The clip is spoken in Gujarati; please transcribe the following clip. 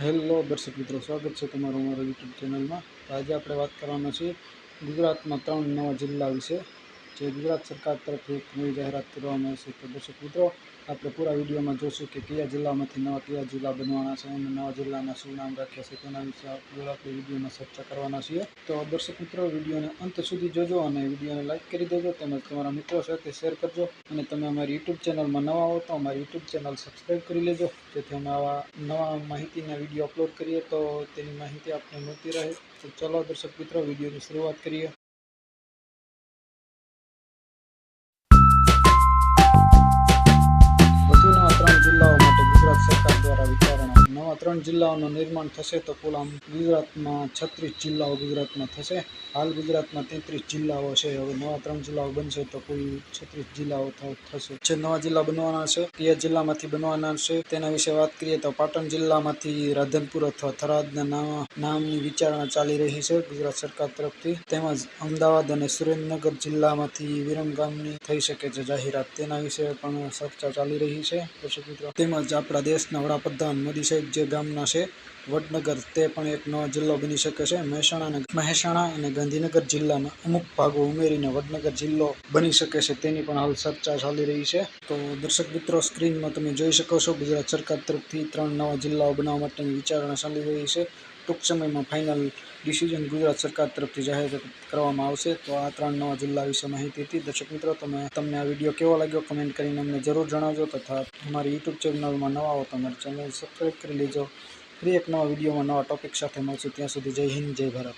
હેલો દર્શક મિત્રો, સ્વાગત છે તમારું અમારા યુટ્યુબ ચેનલમાં આજે આપણે વાત કરવાના છીએ ગુજરાતમાં ત્રણ નવા જિલ્લા વિશે. જે ગુજરાત. સરકાર તરફથી એક નવી જાહેરાત કરવામાં આવશે તો દર્શક મિત્રો, આપણે પૂરા વિડીયોમાં જોશું કે કયા જિલ્લામાંથી નવા કયા જિલ્લા બનવાના છે અને નવા જિલ્લાના શું નામ રાખ્યા છે તેના વિશે આપણે વિડીયોમાં ચર્ચા કરવાના છીએ. તો દર્શક મિત્રો, વિડીયોને અંત સુધી જોજો અને વિડીયોને લાઇક કરી દેજો તેમજ તમારા મિત્રો સાથે શેર કરજો અને તમે અમારી યુટ્યુબ ચેનલમાં નવા હો તો અમારી યુટ્યુબ ચેનલ સબસ્ક્રાઈબ કરી લેજો. જેથી અમે આવા નવા માહિતીના વીડિયો અપલોડ કરીએ તો તેની માહિતી આપને મળતી રહે. તો ચલો દર્શક મિત્રો, વિડીયોની શરૂઆત કરીએ. વિચારણા ત્રણ જિલ્લાઓનું નિર્માણ થશે તો કુલ આમ ગુજરાતમાં છત્રીસ જિલ્લાઓ ગુજરાતમાં થશે. હાલ ગુજરાતમાં તેત્રીસ જિલ્લાઓ છે. હવે નવા ત્રણ જિલ્લાઓ બનશે તો કુલ છત્રીસ જિલ્લાઓ થશે. જે નવા જિલ્લા બનવાના છે કયા જિલ્લામાંથી બનવાના છે. તેના વિશે વાત કરીએ તો પાટણ જિલ્લામાંથી રાધનપુર અથવા થરાદના નામ નામની વિચારણા ચાલી રહી છે ગુજરાત સરકાર તરફથી. તેમજ અમદાવાદ અને સુરેન્દ્રનગર જિલ્લામાંથી વિરમગામની થઈ શકે છે જાહેરાત. તેના વિશે પણ ચર્ચા ચાલી રહી છે. તેમજ આપણા દેશના વડાપ્રધાન મોદી સાહેબ જે ગામના છે, વડનગર. તે પણ એક નવો જિલ્લો બની શકે છે. મહેસાણા મહેસાણા અને ગાંધીનગર જિલ્લાના અમુક ભાગો ઉમેરીને વડનગર જિલ્લો બની શકે છે. તેની પણ હાલ ચર્ચા ચાલી રહી છે. તો દર્શક મિત્રો, સ્ક્રીનમાં તમે જોઈ શકો છો, ગુજરાત સરકાર તરફથી ત્રણ નવા જિલ્લાઓ બનાવવા માટેની વિચારણા ચાલી રહી છે. ટૂંક સમયમાં ફાઇનલ ડિસિઝન ગુજરાત સરકાર તરફથી જાહેર કરવામાં આવશે. તો આ ત્રણ નવા જિલ્લા વિશે માહિતી હતી. દર્શક મિત્રો, તમે, તમને આ વીડિયો કેવો લાગ્યો? કમેન્ટ કરીને અમને જરૂર જણાવજો તથા અમારી યુટ્યુબ ચેનલમાં નવા હો તો ચેનલ સબસ્ક્રાઈબ કરી લેજો. ફરી એક નવા વિડીયોમાં નવા ટોપિક સાથે મળશું. ત્યાં સુધી જય હિન્દ, જય ભારત.